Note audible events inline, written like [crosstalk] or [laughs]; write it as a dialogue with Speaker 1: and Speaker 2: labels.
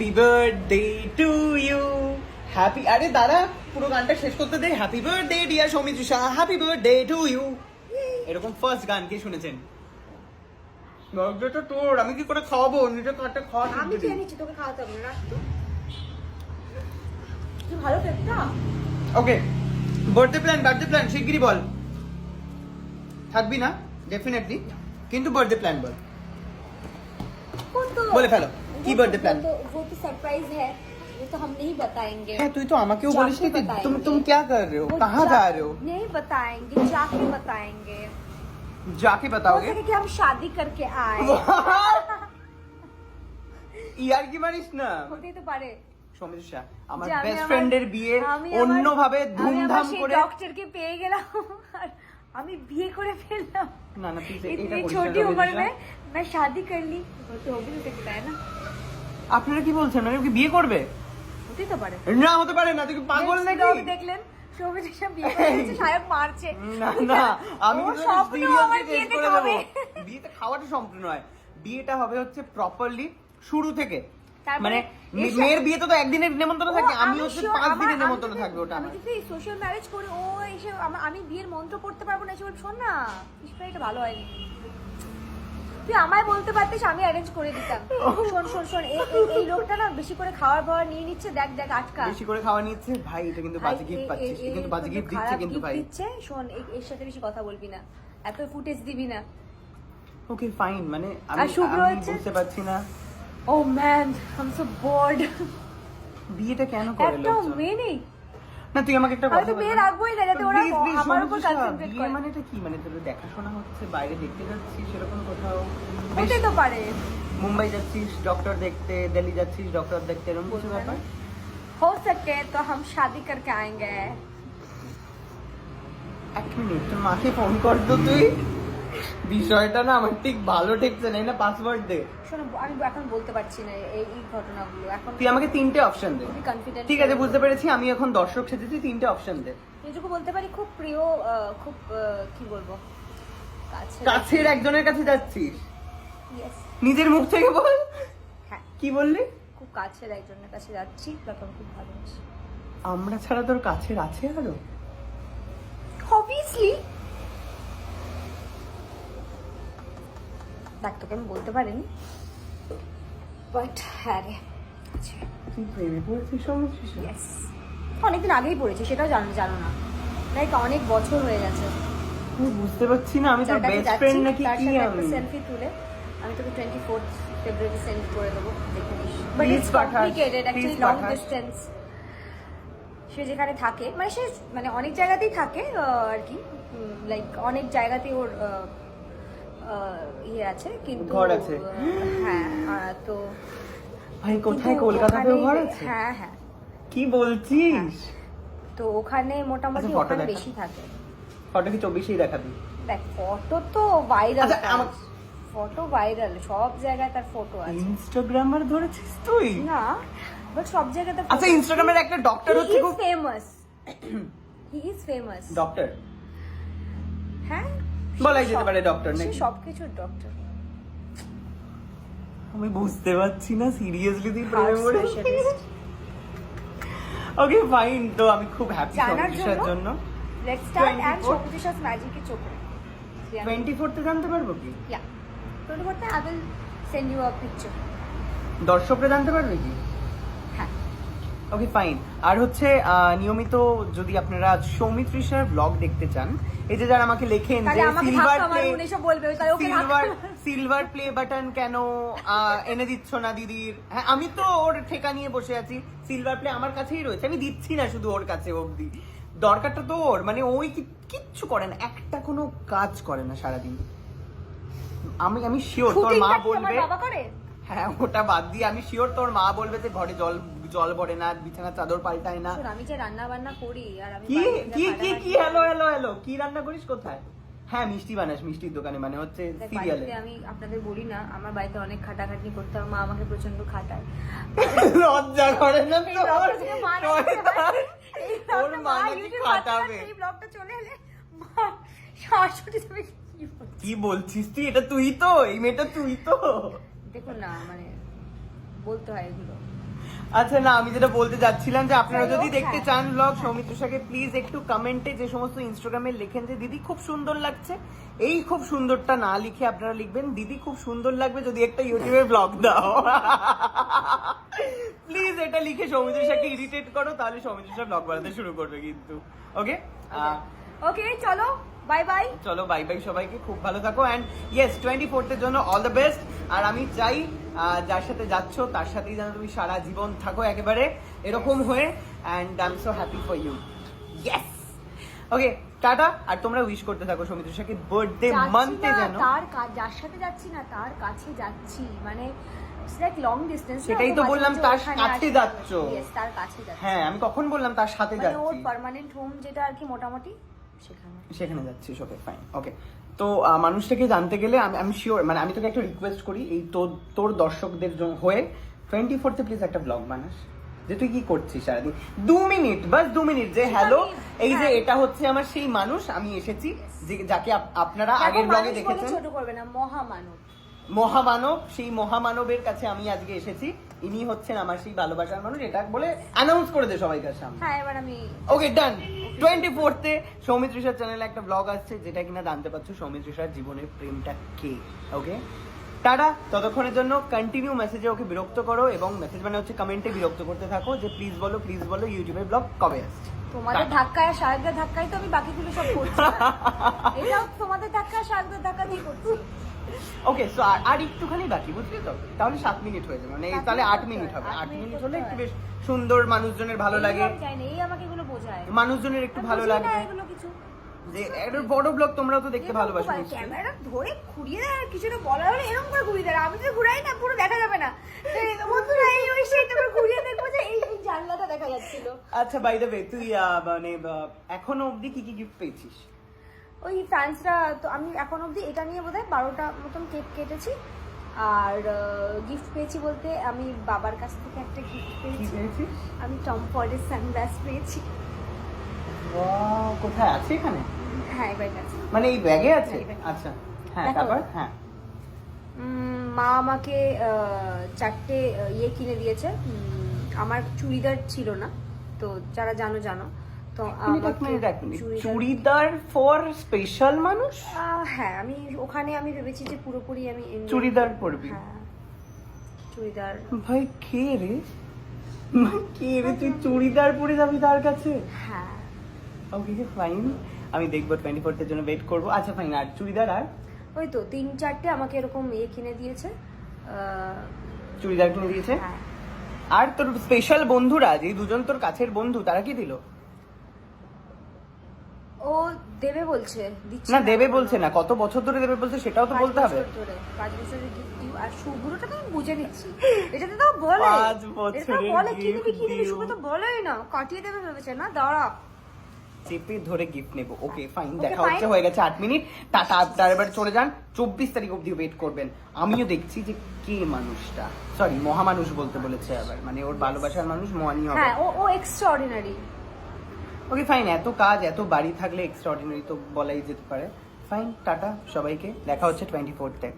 Speaker 1: Happy birthday to you happy আরে দাদা পুরো গানটা শেষ করতে দে। Happy birthday dear Soumitrisha happy birthday to you এরকম ফার্স্ট গান কে শুনেছেন? বার্থডেটা তোর। আমি কি করে খাওয়াবো? নিজে কাটে খাওয়া
Speaker 2: আমি খেয়ে নিচ্ছি তোকে খাওয়াতে হবে না রাখ তো। কি ভালো কেকটা
Speaker 1: okay birthday plan birthday plan শিগগিরই বল। থাকবি না? ডেফিনেটলি কিন্তু বার্থডে প্ল্যান বল।
Speaker 2: वो तो
Speaker 1: बोले फैलो, की
Speaker 2: वो
Speaker 1: birthday
Speaker 2: तो-
Speaker 1: plan?
Speaker 2: वो तो वो तो सरप्राइज है वो तो हम नहीं बताएंगे
Speaker 1: হ্যাঁ তুই তো আমাকেও
Speaker 2: जाके
Speaker 1: বলিস নি তুম
Speaker 2: बताएंगे।
Speaker 1: तुम क्या कर रहे हो
Speaker 2: वो
Speaker 1: कहाँ
Speaker 2: जा-
Speaker 1: जा रहे हो
Speaker 2: नहीं बताएंगे जाके बताएंगे
Speaker 1: जाके
Speaker 2: हो
Speaker 1: बताओगे
Speaker 2: सके कि हम शादी करके आए
Speaker 1: ইয়ার কি মারিস না
Speaker 2: হতেই তো পারে
Speaker 1: সমস্যা আমার
Speaker 2: যে আমি
Speaker 1: বেস্ট
Speaker 2: আমার-
Speaker 1: ফ্রেন্ডের বিয়ে
Speaker 2: আমি আমার-
Speaker 1: অন্যভাবে
Speaker 2: আমি
Speaker 1: ধুমধাম
Speaker 2: আমার সেই
Speaker 1: করে
Speaker 2: ডক্টরকে পেয়ে গেলাম আর আমি বিয়ে করে ফেললাম
Speaker 1: না না প্লিজ এটা
Speaker 2: इतनी
Speaker 1: করিস না,
Speaker 2: छोटी
Speaker 1: রবিশা।
Speaker 2: उम्र में मैं शादी कर ली वो तो हो भी नहीं सकता है ना
Speaker 1: আপনারা কি বলছেন? মানে ও কি বিয়ে করবে?
Speaker 2: হতেই তো পারে।
Speaker 1: না হতে পারে না তুই কি পাগল নাকি?
Speaker 2: দেখলেন? বিয়ে। বিয়েতে
Speaker 1: খাওয়াটা সম্পূর্ণ বিয়েটা হবে হচ্ছে প্রপারলি শুরু থেকে। মানে মেয়ের বিয়েতে তো একদিনের নেমন্তন্ন থাকে আমি হচ্ছে পাঁচ দিনের
Speaker 2: আমি
Speaker 1: নেমন্তন্ন থাকবে ওটা
Speaker 2: আমি সোশ্যাল ম্যারেজ করি ও এসে আমা- বিয়ের মন্ত্র পড়তে পারব না এসে শোন না এটা ভালো হয়নি। তুই আমায় বলতে পারতিস আমি অ্যারেঞ্জ করে দিতাম। শোন শোন শোন এই- লোকটা না বেশি করে খাওয়ার খাওয়ার নিয়ে নিচ্ছে দেখ দেখ আটকা।
Speaker 1: বেশি করে খাওয়া নিচ্ছে ভাই এটা কিন্তু বাজে গিফট পাচ্ছিস কিন্তু বাজে গিফট দিচ্ছে কিন্তু ভাই।
Speaker 2: দিচ্ছে? শোন এর সাথে বেশি কথা বলবি না। এত ফুটেজ দিবি না।
Speaker 1: ওকে ফাইন মানে আমি? বুঝতে পারছি না।
Speaker 2: ও man I am so bored
Speaker 1: বিয়েটা কেন করে
Speaker 2: একটাও
Speaker 1: লোকজন?
Speaker 2: মেয়ে নেই।
Speaker 1: না তুই আমাকে একটা
Speaker 2: আমি
Speaker 1: কথা
Speaker 2: তো
Speaker 1: বল
Speaker 2: বিয়ে
Speaker 1: না।
Speaker 2: রাখবোই না, যাতে ওরা
Speaker 1: Please, please,
Speaker 2: আমার উপর
Speaker 1: সমুদ্র সাহা,
Speaker 2: concentrate
Speaker 1: বিয়ে
Speaker 2: করে।
Speaker 1: মানেটা কি মানে তোদের দেখাশোনা হচ্ছে বাইরে দেখতে যাচ্ছিস সেরকম কোথাও বেশ
Speaker 2: হতে তো পারে
Speaker 1: মুম্বাই যাচ্ছিস ডক্টর দেখতে দিল্লি যাচ্ছিস ডক্টর দেখতে এরকম কিছু
Speaker 2: বলবো
Speaker 1: ব্যাপার
Speaker 2: না। हो सके तो हम शादी करके आएंगे
Speaker 1: এক মিনিট তোর মাকে ফোন কর তো তুই বিষয়টা না আমার ঠিক ভালো ঠেকছে না না পাসওয়ার্ড দে।
Speaker 2: শোনো আমি এখন বলতে পারছি না এই এই ঘটনাগুলো। এখন
Speaker 1: তুই আমাকে তিনটে অপশন দে।
Speaker 2: কনফিডেন্ট
Speaker 1: ঠিক আছে বুঝতে পেরেছি আমি এখন দর্শক সেজেছি তিনটে অপশন দে।
Speaker 2: এটুকু বলতে পারি খুব প্রিয় খুব কি বলব?
Speaker 1: কাছের একজনের কাছে যাচ্ছিস? নিজের মুখ থেকে বল।
Speaker 2: হ্যাঁ।
Speaker 1: কি বললি?
Speaker 2: খুব কাছের একজনের কাছে যাচ্ছি তাকে আমি খুব ভালোবাসি।
Speaker 1: আমরা ছাড়া তোর কাছের আছে আরও?
Speaker 2: অবভিয়াসলি দেখ তোকে আমি বলতে পারিনি। বাট হ্যাঁ রে
Speaker 1: তুই প্রেমে পড়েছিস
Speaker 2: অনেকদিন আগেই পড়েছি সেটাও জানো জানো না। লাইক অনেক বছর হয়ে গেছে।
Speaker 1: আমি বুঝতে পারছি না আমি তোর বেস্ট ফ্রেন্ড নাকি কি আমি?
Speaker 2: সেলফি তুলে। আমি তোকে টোয়েন্টি ফোর্থ ফেব্রুয়ারি সেন্ড করে দেবো দেখে নিস। But it's
Speaker 1: complicated
Speaker 2: actually
Speaker 1: long.
Speaker 2: Distance সে যেখানে থাকে মানে সে মানে অনেক জায়গাতেই থাকে আর কি। লাইক অনেক জায়গাতেই ওর ইয়ে আছে কিন্তু
Speaker 1: ঘর আছে।
Speaker 2: হ্যাঁ তো
Speaker 1: ভাই কোথায়? কলকাতাতেও ঘর আছে?
Speaker 2: হ্যাঁ হ্যাঁ।
Speaker 1: কি বলছিস?
Speaker 2: তো ওখানে মোটামুটি
Speaker 1: আচ্ছা,
Speaker 2: ওখানে বেশি থাকে।
Speaker 1: ফটো কি চব্বিশেই দেখাবি?
Speaker 2: দেখ ফটো তো ভাইরাল
Speaker 1: আচ্ছা,
Speaker 2: ফটো ভাইরাল সব জায়গায় তার ফটো আছে।
Speaker 1: ইনস্টাগ্রামার ধরেছিস তুই?
Speaker 2: না বাট সব জায়গায় তার
Speaker 1: আচ্ছা ইনস্টাগ্রামের একটা ডক্টর হচ্ছে খুব
Speaker 2: famous he is famous
Speaker 1: doctor
Speaker 2: হ্যাঁ
Speaker 1: বলাই যেতে পারে
Speaker 2: সে
Speaker 1: নাকি?
Speaker 2: সবকিছুর ডক্টর
Speaker 1: আমি বুঝতে পারছি না সিরিয়াসলি তুই প্রেমে ওকে ফাইন তো আমি খুব হ্যাপি
Speaker 2: জানার জন্য লেটস স্টার্ট এন্ড
Speaker 1: 24
Speaker 2: চোখে।
Speaker 1: টোয়েন্টি ফোর্থে জানতে পারব কি?
Speaker 2: Yeah twenty ফোর্থে I will send you a picture
Speaker 1: দর্শকরা জানতে পারবে কি? ওকে ফাইন আর হচ্ছে নিয়মিত যদি আপনারা সৌমিত্রিষার ব্লগ দেখতে চান এই যে যারা আমাকে লেখেন যে silver
Speaker 2: play silver
Speaker 1: silver play button কেন এনে দিচ্ছ না দিদির? হ্যাঁ আমি তো ওর ঠেকা নিয়ে বসে আছি। সিলভার প্লে আমার কাছেই রয়েছে আমি দিচ্ছি না শুধু ওর কাছে অবধি। দরকারটা তো ওর মানে ওই কিচ্ছু করে না একটা কোনো কাজ করে না সারাদিন। আমি আমি শিওর তোর মা বলবে
Speaker 2: বাবা করে?
Speaker 1: হ্যাঁ ওটা বাদ দিয়ে আমি শিওর তোর মা বলবে যে ঘরে জল জল ভরে না বিছানা চাদর পাল্টায় না।
Speaker 2: আমি যে রান্না বান্না করি আর আমি
Speaker 1: কি কি কি কি হ্যালো হ্যালো হ্যালো কি রান্না করিস কোথায়? হ্যাঁ মিষ্টি বানাস মিষ্টির দোকানে মানে হচ্ছে সিরিয়ালে
Speaker 2: আমি আপনাদের বলি না আমার বাড়িতে অনেক খাটাখাটনি করতে মা আমাকে প্রচণ্ড খাটায়।
Speaker 1: লজ্জা করে না
Speaker 2: এই
Speaker 1: তোর?
Speaker 2: মা
Speaker 1: নাকি খাটাবে।
Speaker 2: এই ব্লগটা চলে এলে মা শাশুড়ি তুমি কি
Speaker 1: বলছিস তুই? এটা তুই তো এই মেয়েটা তুই তো।
Speaker 2: দেখুন না মানে বলতে হয় এগুলো।
Speaker 1: আচ্ছা না আমি যেটা বলতে যাচ্ছিলাম যে আপনারা যদি দেখতে
Speaker 2: হ্যাঁ।
Speaker 1: চান ব্লগ সৌমিত্রসাকে প্লিজ একটু কমেন্টে যে সমস্ত ইনস্টাগ্রামে লেখেন যে দিদি খুব সুন্দর লাগছে। এই খুব সুন্দরটা না লিখে আপনারা লিখবেন দিদি খুব সুন্দর লাগবে যদি একটা ইউটিউবে ব্লগ দাও। প্লিজ এটা লিখে সৌমিত্রসাকে ইরিটেট করো তাহলে সৌমিত্রসা ব্লগ বানাতে শুরু করবে কিন্তু। ওকে
Speaker 2: ওকে চলো বাই বাই
Speaker 1: চলো বাই বাই সবাইকে খুব ভালো থাকো। অ্যান্ড ইয়েস টোয়েন্টি ফোর্থের জন্য অল দ্য বেস্ট আর আমি চাই যার সাথে যাচ্ছ তার সাথেই যেন তুমি সারা জীবন থাকো একেবারে এরকম হয়ে and I am so happy for you yes okay ta-ta আর তোমরা উইশ করতে থাকো সৌমিত্র সাথে বার্থডে মান্থে যেন।
Speaker 2: তার যার সাথে যাচ্ছি না তার কাছে যাচ্ছি মানে লং ডিস্টেন্স
Speaker 1: সেটাই তো বললাম, তার কাছে যাচ্ছ।
Speaker 2: তার কাছে যাচ্ছি।
Speaker 1: হ্যাঁ আমি কখন বললাম তার সাথে
Speaker 2: মানে ওর পার্মানেন্ট হোম যেটা আর কি মোটামুটি সেখানে।
Speaker 1: সেখানে যাচ্ছিস ওকে ফাইন ওকে তো মানুষটাকে জানতে গেলে আমি আমি শিওর মানে আমি তোকে একটা রিকোয়েস্ট করি এই তোর তোর দর্শকদের হয়ে টোয়েন্টি ফোর্থে প্লিজ একটা ব্লগ বানাস। যে তুই কি করছিস সারাদিন? দু মিনিট বাস দু মিনিট যে হ্যালো এই যে
Speaker 2: হ্যাঁ।
Speaker 1: এটা হচ্ছে আমার সেই মানুষ আমি এসেছি যে যাকে আপনারা আগের ব্লগে দেখেছেন।
Speaker 2: ছোট করবে না মহামানব।
Speaker 1: মহামানব সেই মহামানবের কাছে আমি আজকে এসেছি। ইনি হচ্ছেন আমার সেই ভালোবাসার মানুষ। এটা বলে অ্যানাউন্স করে দে সবাইকার সামনে।
Speaker 2: হ্যাঁ এবার আমি
Speaker 1: ওকে ডান টোয়েন্টি ফোর্থে সৌমিত্র ঋষার চ্যানেলে একটা ব্লগ আসছে যেটা কিনা জানতে পারছ সৌমিত্র ঋষার জীবনের প্রেমটা কে? ওকে টাটা ততক্ষণের জন্য কন্টিনিউ মেসেজে ওকে বিরক্ত করো এবং মেসেজ মানে হচ্ছে কমেন্টে বিরক্ত করতে থাকো যে প্লিজ বলো প্লিজ বলো ইউটিউবের ব্লগ কবে আসছে?
Speaker 2: তোমাদের ধাক্কায় আর ধাক্কায় তো আমি বাকিগুলো সব করছি। [laughs] এটাও তোমাদের ধাক্কা শারদা ধাক্কা দিয়ে করছি।
Speaker 1: ওকে সো আর একটুখানি বাকি বুঝলি তো? তাহলে সাত মিনিট হয়ে যাবে মানে তাহলে আট মিনিট হবে।
Speaker 2: আট মিনিট
Speaker 1: হলে একটু বেশ সুন্দর মানুষজনের ভালো লাগে। মানুষজনের একটু ভালো যে একটা বড় ব্লগ তোমরাও তো দেখতে
Speaker 2: এরকম
Speaker 1: ভালোবাসো
Speaker 2: ক্যামেরা ধরে ঘুরিয়ে আর কিছুটা বলা হলে এরকম করে ঘুরিয়ে দেয় আমি তো ঘুরাই না পুরো দেখা যাবে না। বন্ধুরা এই ওই সেই তোমরা ঘুরিয়ে দেখব যে এই জানলাটা দেখা যাচ্ছিল।
Speaker 1: আচ্ছা বাই দ্য ওয়ে তুই মানে এখনও অবধি কি কি গিফট পেয়েছিস?
Speaker 2: ওই ফ্যান্সরা তো আমি এখন অবধি এটা নিয়ে বোধহয় বারোটা মতন কেক কেটেছি। আর গিফট পেয়েছি বলতে আমি বাবার কাছ থেকে একটা গিফট পেয়েছি। আমি টম ফর্ডের সানগ্লাস পেয়েছি।
Speaker 1: কোথায়? আছে এখানে?
Speaker 2: হ্যাঁ এবার কাছে
Speaker 1: মানে এই ব্যাগে আছে?
Speaker 2: এই।
Speaker 1: আচ্ছা। হ্যাঁ তারপর? হ্যাঁ।
Speaker 2: মা আমাকে চারটে ইয়ে কিনে দিয়েছে। আমার চুড়িদার ছিল না তো যারা জানো জানো। চুড়িদার-
Speaker 1: ফর স্পেশাল মানুষ?
Speaker 2: হ্যাঁ আমি ওখানে আমি ভেবেছি যে পুরোপুরি আমি
Speaker 1: চুড়িদার
Speaker 2: করব।
Speaker 1: পরবি?
Speaker 2: হ্যাঁ চুড়িদার।
Speaker 1: ভাই কে রে? কে রে? তুই চুড়িদার পরে যাবি তার কাছে?
Speaker 2: হ্যাঁ।
Speaker 1: ওকে ফাইন আমি দেখব টোয়েন্টি ফোর্থের জন্য ওয়েট করব। আচ্ছা ফাইন আর চুড়িদার আর?
Speaker 2: ওই তো তিন চারটে আমাকে এরকম ইয়ে কিনে দিয়েছে।
Speaker 1: চুড়িদার কিনে দিয়েছে?
Speaker 2: হ্যাঁ।
Speaker 1: আর তোর স্পেশাল বন্ধুরা যে দুজন তোর কাছের বন্ধু তারা কি দিল?
Speaker 2: ও দেবে বলছে দিচ্ছে
Speaker 1: না দেবে বলছে না। কত বছর ধরে দেবে বলছে সেটাও তো বলতে হবে।
Speaker 2: পাঁচ বছরের আর শুভ্রটা তো আমি বুঝে নিচ্ছি। এটাতে তো বলে।
Speaker 1: পাঁচ বছরের
Speaker 2: বলে কি দিবি কি
Speaker 1: gift
Speaker 2: দিবি? শুভ তো বলেই না। কাটিয়ে দেবে ভেবেছে। না দাঁড়া।
Speaker 1: চেপে ধরে গিফট নেব। ওকে ফাইন দেখা হচ্ছে হয়ে গেছে আট মিনিট। টাটা আপনার এবার চলে যান। চব্বিশ তারিখ অব্দি ওয়েট করবেন। আমিও দেখছি যে কে মানুষটা। সরি মহামানুষ বলতে বলেছে আবার। মানে ওর ভালোবাসার মানুষ মহানি হবে।
Speaker 2: হ্যাঁ ও ও এক্সট্রা অর্ডিনারি
Speaker 1: ওকে ফাইন এত কাজ, এত বাড়ি থাকলে এক্সট্রা অর্ডিনারি তো বলাই যেতে পারে। ফাইন টাটা, সবাইকে। দেখা হচ্ছে টোয়েন্টি ফোর্থে